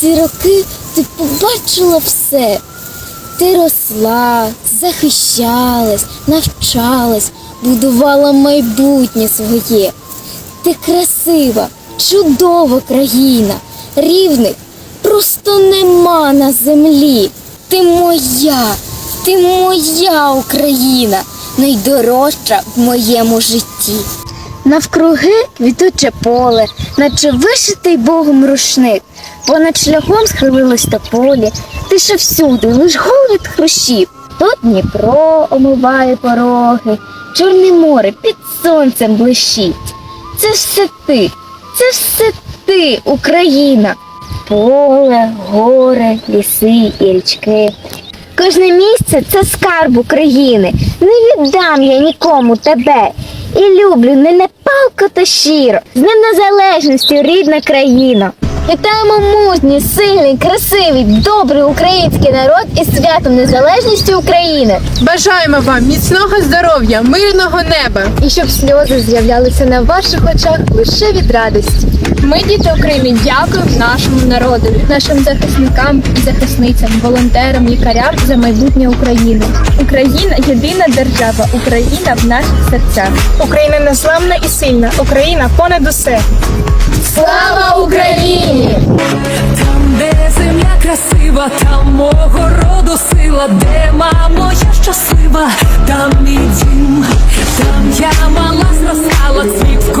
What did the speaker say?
ці роки ти побачила все. Ти росла, захищалась, навчалась, будувала майбутнє своє. Ти красива, чудова країна, рівних просто нема на землі. Ти моя, ти моя Україна, найдорожча в моєму житті. Навкруги квітуче поле, наче вишитий Богом рушник. Понад шляхом схилилось тополі, тише всюди, лиш голод хрущів. Тут Дніпро омиває пороги, Чорне море під сонцем блищить. Це все ти, це все ти, Україна. Поле, гори, ліси і річки. Кожне місце це скарб України. Не віддам я нікому тебе. І люблю не непалко та щиро. З ним незалежністю рідна країна. Вітаємо мужній, сильний, красивий, добрий український народ із святом незалежності України. Бажаємо вам міцного здоров'я, мирного неба. І щоб сльози з'являлися на ваших очах лише від радості. Ми, діти України, дякуємо нашому народу, нашим захисникам і захисницям, волонтерам, лікарям за майбутнє України. Україна єдина держава, Україна в наших серцях. Україна незламна і сильна, Україна понад усе. Слава Україні! Там, де земля красива, там мого роду сила, де мамо, я щаслива, там і дім, там я мала зростала, цвіт